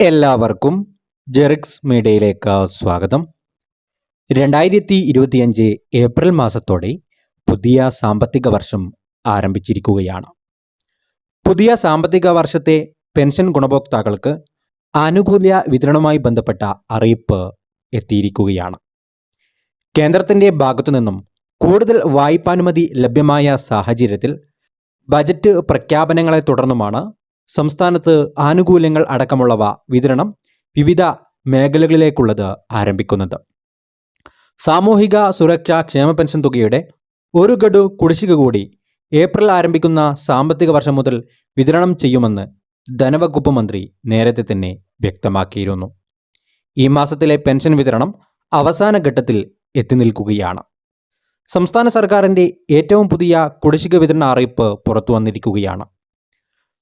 എല്ലാവർക്കും ജെറിക്സ് മീഡിയയിലേക്ക് സ്വാഗതം. രണ്ടായിരത്തി ഇരുപത്തിയഞ്ച് ഏപ്രിൽ മാസത്തോടെ പുതിയ സാമ്പത്തിക വർഷം ആരംഭിച്ചിരിക്കുകയാണ്. പുതിയ സാമ്പത്തിക വർഷത്തെ പെൻഷൻ ഗുണഭോക്താക്കൾക്ക് ആനുകൂല്യ വിതരണവുമായി ബന്ധപ്പെട്ട അറിയിപ്പ് എത്തിയിരിക്കുകയാണ്. കേന്ദ്രത്തിന്റെ ഭാഗത്തു നിന്നും കൂടുതൽ വായ്പാനുമതി ലഭ്യമായ സാഹചര്യത്തിൽ ബജറ്റ് പ്രഖ്യാപനങ്ങളെ തുടർന്നുമാണ് സംസ്ഥാനത്ത് ആനുകൂല്യങ്ങൾ അടക്കമുള്ളവ വിതരണം വിവിധ മേഖലകളിലേക്കുള്ളത് ആരംഭിക്കുന്നത്. സാമൂഹിക സുരക്ഷാ ക്ഷേമ പെൻഷൻ തുകയുടെ ഒരു ഗഡു കുടിശ്ശിക കൂടി ഏപ്രിൽ ആരംഭിക്കുന്ന സാമ്പത്തിക വർഷം മുതൽ വിതരണം ചെയ്യുമെന്ന് ധനവകുപ്പ് മന്ത്രി നേരത്തെ തന്നെ വ്യക്തമാക്കിയിരുന്നു. ഈ മാസത്തിലെ പെൻഷൻ വിതരണം അവസാന ഘട്ടത്തിൽ എത്തി നിൽക്കുകയാണ്. സംസ്ഥാന സർക്കാരിന്റെ ഏറ്റവും പുതിയ കുടിശ്ശിക വിതരണ അറിയിപ്പ് പുറത്തു വന്നിരിക്കുകയാണ്.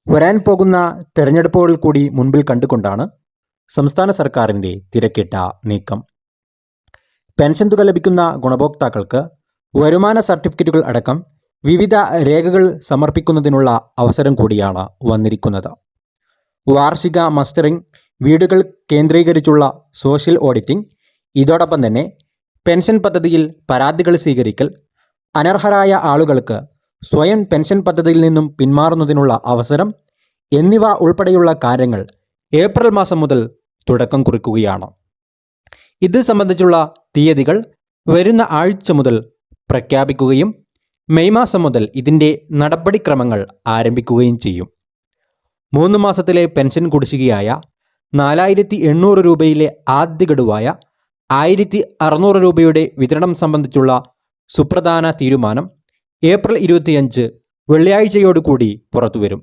വരാൻ പോകുന്ന തെരഞ്ഞെടുപ്പുകൾ കൂടി മുൻപിൽ കണ്ടുകൊണ്ടാണ് സംസ്ഥാന സർക്കാരിന്റെ തിരക്കിട്ട നീക്കം. പെൻഷൻ തുക ലഭിക്കുന്ന ഗുണഭോക്താക്കൾക്ക് വരുമാന സർട്ടിഫിക്കറ്റുകൾ അടക്കം വിവിധ രേഖകൾ സമർപ്പിക്കുന്നതിനുള്ള അവസരം കൂടിയാണ് വന്നിരിക്കുന്നത്. വാർഷിക മസ്റ്ററിംഗ് വീടുകൾ കേന്ദ്രീകരിച്ചുള്ള സോഷ്യൽ ഓഡിറ്റിംഗ് ഇതോടൊപ്പം തന്നെ പെൻഷൻ പദ്ധതിയിൽ പരാതികൾ സ്വീകരിക്കൽ അനർഹരായ ആളുകൾക്ക് സ്വയം പെൻഷൻ പദ്ധതിയിൽ നിന്നും പിന്മാറുന്നതിനുള്ള അവസരം എന്നിവ ഉൾപ്പെടെയുള്ള കാര്യങ്ങൾ ഏപ്രിൽ മാസം മുതൽ തുടക്കം കുറിക്കുകയാണ്. ഇത് സംബന്ധിച്ചുള്ള തീയതികൾ വരുന്ന ആഴ്ച മുതൽ പ്രഖ്യാപിക്കുകയും മെയ് മാസം മുതൽ ഇതിന്റെ നടപടിക്രമങ്ങൾ ആരംഭിക്കുകയും ചെയ്യും. മൂന്ന് മാസത്തിലെ പെൻഷൻ കുടിശ്ശികയായ നാലായിരത്തി എണ്ണൂറ് രൂപയിലെ ആദ്യ ഗഡുവായ ആയിരത്തി അറുന്നൂറ് രൂപയുടെ വിതരണം സംബന്ധിച്ചുള്ള സുപ്രധാന തീരുമാനം ഏപ്രിൽ ഇരുപത്തിയഞ്ച് വെള്ളിയാഴ്ചയോടുകൂടി പുറത്തുവരും.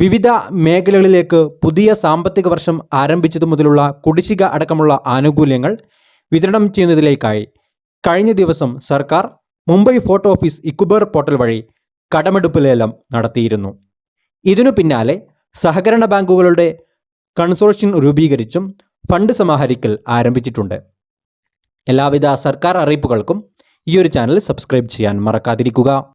വിവിധ മേഖലകളിലേക്ക് പുതിയ സാമ്പത്തിക വർഷം ആരംഭിച്ചതു മുതലുള്ള കുടിശ്ശിക അടക്കമുള്ള ആനുകൂല്യങ്ങൾ വിതരണം ചെയ്യുന്നതിലേക്കായി കഴിഞ്ഞ ദിവസം സർക്കാർ Mumbai fort office eKuber portal വഴി കടമെടുപ്പ് ലേലം നടത്തിയിരുന്നു. ഇതിനു പിന്നാലെ സഹകരണ ബാങ്കുകളുടെ കൺസോർഷ്യം രൂപീകരിച്ചും ഫണ്ട് സമാഹരിക്കൽ ആരംഭിച്ചിട്ടുണ്ട്. എല്ലാവിധ സർക്കാർ അറിയിപ്പുകൾക്കും ഈ ഒരു ചാനൽ സബ്സ്ക്രൈബ് ചെയ്യാൻ മറക്കാതിരിക്കുക.